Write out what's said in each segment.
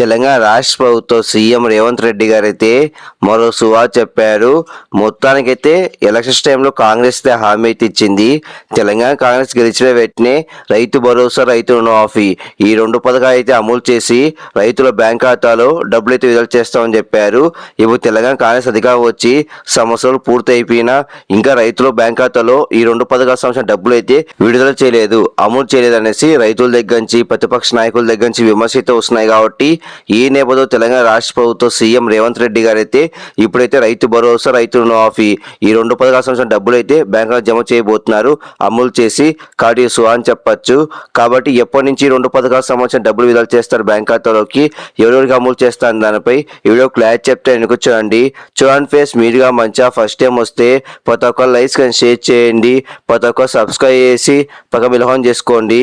తెలంగాణ రాష్ట్ర ప్రభుత్వం సీఎం రేవంత్ రెడ్డి గారు అయితే మరో సువా చెప్పారు. మొత్తానికైతే ఎలక్షన్స్ టైంలో కాంగ్రెస్ అయితే హామీ అయితే ఇచ్చింది. తెలంగాణ కాంగ్రెస్ గెలిచిన వెంటనే రైతు భరోసా రైతు రుణమాఫీ ఈ రెండు పథకాలు అయితే అమలు చేసి రైతుల బ్యాంక్ ఖాతాలో డబ్బులు అయితే విడుదల చేస్తామని చెప్పారు. ఇప్పుడు తెలంగాణ కాంగ్రెస్ అధికారం వచ్చి సంవత్సరాలు పూర్తి అయిపోయినా ఇంకా రైతుల బ్యాంక్ ఖాతాలో ఈ రెండు పథకాల సంవత్సరం డబ్బులు అయితే విడుదల చేయలేదు అమలు చేయలేదు అనేసి రైతుల దగ్గర నుంచి ప్రతిపక్ష నాయకుల దగ్గర నుంచి విమర్శిత వస్తున్నాయి కాబట్టి ఈ నేపథ్యంలో తెలంగాణ రాష్ట్ర ప్రభుత్వం సీఎం రేవంత్ రెడ్డి గారు అయితే ఇప్పుడైతే రైతు భరోసా రైతు రుణమాఫీ ఈ రెండు పథకాల సంవత్సరం డబ్బులు అయితే బ్యాంకులో జమ చేయబోతున్నారు. అమలు చేసి కాడి సుహా అని చెప్పచ్చు. కాబట్టి ఎప్పటి నుంచి రెండు పథకాల సంబంధించిన డబ్బులు విడుదల చేస్తారు బ్యాంక్ ఖాతాలోకి? ఎవరెవరికి అమలు చేస్తారు దానిపై వీడియో క్లారిటీ చెప్తే వెనుక చూడండి. చూడండి ఫేస్ మీరుగా మంచిగా ఫస్ట్ టైం వస్తే ప్రతి ఒక్క లైక్స్ కానీ షేర్ చేయండి. ప్రతి ఒక్క సబ్స్క్రైబ్ చేసి పక్క మిలహం చేసుకోండి.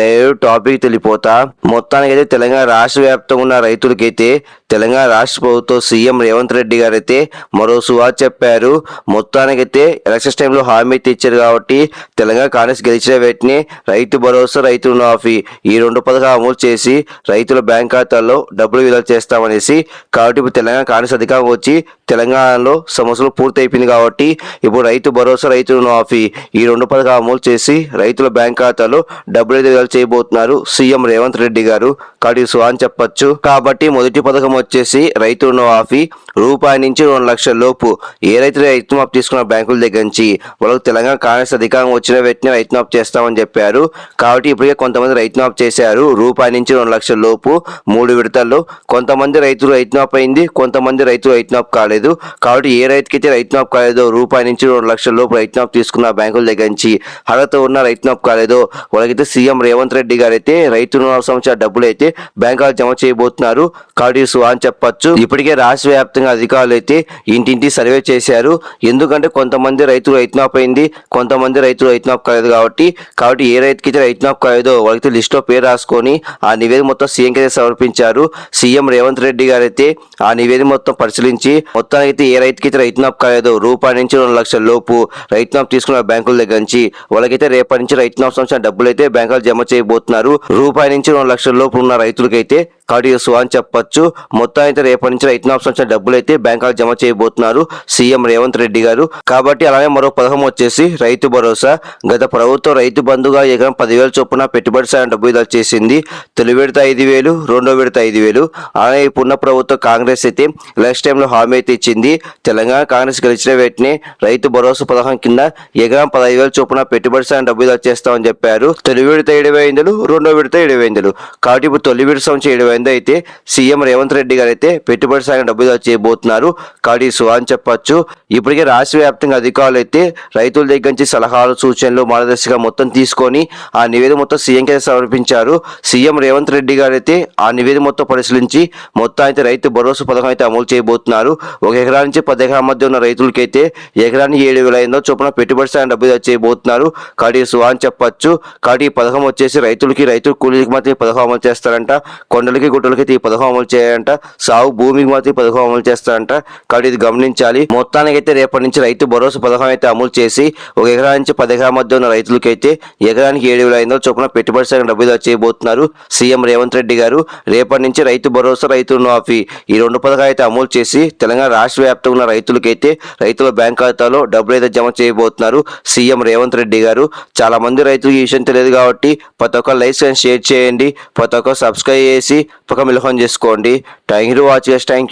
డైరెక్ట్ టాపిక్ తెలిపోతా. మొత్తానికి అయితే తెలంగాణ రాష్ట్ర వ్యాప్తంగా ఉన్న రైతులకైతే తెలంగాణ రాష్ట్ర ప్రభుత్వం సీఎం రేవంత్ రెడ్డి గారైతే మరో సువార్ చెప్పారు. మొత్తానికైతే ఎలక్షన్స్ టైంలో హామీ ఇచ్చారు కాబట్టి తెలంగాణ కాంగ్రెస్ గెలిచిన వెంటనే రైతు భరోసా రైతు రుణమాఫీ ఈ రెండు పథకాలు అమలు చేసి రైతుల బ్యాంక్ ఖాతాల్లో డబ్బులు విడుదల చేస్తామనేసి కాబట్టి ఇప్పుడు తెలంగాణ కాంగ్రెస్ అధికారం వచ్చి తెలంగాణలో సమస్యలు పూర్తయిపోయింది కాబట్టి ఇప్పుడు రైతు భరోసా రైతు రుణమాఫీ ఈ రెండు పథకాలు అమలు చేసి రైతుల బ్యాంక్ ఖాతాలో డబ్బులు విడుదల చేయబోతున్నారు సీఎం రేవంత్ రెడ్డి గారు. కాబట్టి సువా అని చెప్పొచ్చు. కాబట్టి మొదటి పథకం వచ్చేసి రైతు రుణమాఫీ రూపాయి నుంచి రెండు లక్షల లోపు. ఏ రైతు రైతు మాఫ్ తీసుకున్న బ్యాంకుల దగ్గర నుంచి వాళ్ళకి తెలంగాణ కాంగ్రెస్ అధికారం వచ్చిన వెంటనే రైతు మాఫ్ చేస్తామని చెప్పారు. కాబట్టి ఇప్పటికే కొంతమంది రైతు మాఫ్ చేశారు. రూపాయి నుంచి రెండు లక్షల లోపు మూడు విడతల్లో. కొంతమంది రైతులు రైతు మాఫ్ అయింది కొంతమంది రైతులు రైతు మాఫ్ కాలేదు. కాబట్టి ఏ రైతుకైతే రైతు మాఫ్ కాలేదో రూపాయి నుంచి రెండు లక్షల లోపు రైతు మాఫ్ తీసుకున్న బ్యాంకుల దగ్గర నుంచి అర్హత ఉన్న రైతు మాఫ్ కాలేదో వాళ్ళకైతే సీఎం రేవంత్ రెడ్డి గారు అయితే రైతు రుణాల సంవత్సరాల డబ్బులు అయితే బ్యాంకులు జమ చేయబోతున్నారు. కాబట్టి అని చెప్పొచ్చు. ఇప్పటికే రాష్ట్ర వ్యాప్తంగా అధికారులు అయితే ఇంటింటి సర్వే చేశారు. ఎందుకంటే కొంతమంది రైతులు రైతు అయింది కొంతమంది రైతులు రైతు కాలేదు కాబట్టి కాబట్టి ఏ రైతుకైతే రైతు మాఫ్ కాలేదో వాళ్ళకి లిస్ట్లో పేరు రాసుకొని ఆ నివేదిక మొత్తం సీఎం కి సమర్పించారు. సీఎం రేవంత్ రెడ్డి గారు అయితే ఆ నివేదిక మొత్తం పరిశీలించి మొత్తానికి ఏ రైతుకైతే రైతు మాఫ్ కాలేదో రూపాయి నుంచి రెండు లక్షల లోపు రైతు తీసుకున్న బ్యాంకుల దగ్గర నుంచి వాళ్ళకైతే రేపటి నుంచి రైతు మాఫ్ సంవత్సరం డబ్బులు అయితే బ్యాంకులు జమ చేయబోతున్నారు. రూపాయి నుంచి రెండు లక్షల లోపు ఉన్న రైతులకైతే కడియసు అని చెప్పొచ్చు. మొత్తం అయితే రేపటి నుంచి రైతు మాఫ్ సంవత్సరం డబ్బులు అయితే బ్యాంకులు జమ చేయబోతున్నారు. సీఎం రేవంత్ రెడ్డి గారు. కాబట్టి అలాగే మరో పథకం వచ్చేసి రైతు భరోసా. గత ప్రభుత్వం రైతు బంధుగా ఎకరం పదివేల చొప్పున పెట్టుబడి సాయం డబ్బు విడుదల చేసింది. తొలి విడత ఐదు వేలు రెండో విడత ఐదు వేలు. అలాగే ఇప్పుడున్న ప్రభుత్వం కాంగ్రెస్ అయితే ఎలక్షన్ టైంలో హామీ అయితే ఇచ్చింది. తెలంగాణ కాంగ్రెస్ గెలిచిన వెంటనే రైతు భరోసా పథకం కింద ఎకరం పదహైదు వేల చొప్పున పెట్టుబడి సాయం డబ్బు విడుదల చేస్తామని చెప్పారు. తొలి విడత ఏడు వేలు రెండో విడత ఏడు వేలు కాబట్టి ఇప్పుడు తొలి విడత సంవత్సరం ఏడు వేలు అయితే సీఎం రేవంత్ రెడ్డి గారు అయితే పెట్టుబడి సాయం డబ్బు చేయబోతున్నారు. కాబట్టి అని చెప్పొచ్చు. ఇప్పటికే రాష్ట్ర వ్యాప్తంగా అధికారులు అయితే రైతుల దగ్గర నుంచి సలహాలు సూచనలు మార్గదర్శిగా మొత్తం తీసుకొని ఆ నివేదిక మొత్తం సీఎం కింద సమర్పించారు. సీఎం రేవంత్ రెడ్డి గారు అయితే ఆ నివేదిక మొత్తం పరిశీలించి మొత్తం అయితే రైతు భరోసా పథకం అయితే అమలు చేయబోతున్నారు. ఒక ఎకరా నుంచి పది ఎకరాల మధ్య ఉన్న రైతులకైతే ఎకరానికి ఏడు వేల ఐదు చొప్పున పెట్టుబడి సాగిన డబ్బు చేయబోతున్నారు. కాబట్టి అని చెప్పొచ్చు. కాబట్టి ఈ పథకం వచ్చేసి రైతులకి రైతు కూలీకి మాత్రమే పథకం అమలు చేస్తారంట. కొండలకి గుట్టలకి ఈ పథకం అమలు చేయాలంట. సాగు భూమికి మాత్రం ఈ పథకం అమలు చేస్తారంట. కాబట్టి ఇది గమనించాలి. మొత్తానికైతే రేపటి నుంచి రైతు భరోసా పథకం అయితే అమలు చేసి ఒక ఎకరా నుంచి పది ఎకరా మధ్య ఉన్న రైతులకైతే ఎకరానికి ఏడు వేల ఐదు వందల చొప్పున పెట్టుబడి శాఖ డబ్బులు చేయబోతున్నారు సీఎం రేవంత్ రెడ్డి గారు. రేపటి నుంచి రైతు భరోసా రైతు రుణమాఫీ ఈ రెండు పథకాలు అయితే అమలు చేసి తెలంగాణ రాష్ట్ర వ్యాప్తంగా ఉన్న రైతులకైతే రైతుల బ్యాంక్ ఖాతాలో డబ్బులు అయితే జమ చేయబోతున్నారు సీఎం రేవంత్ రెడ్డి గారు. చాలా మంది రైతులు ఈ విషయం తెలియదు కాబట్టి ప్రతి ఒక్క లైసెన్స్ అండ్ షేర్ చేయండి. ప్రతి ఒక్క సబ్స్క్రైబ్ చేసి పక్క మిలహం చేసుకోండి. Thank you watch thank you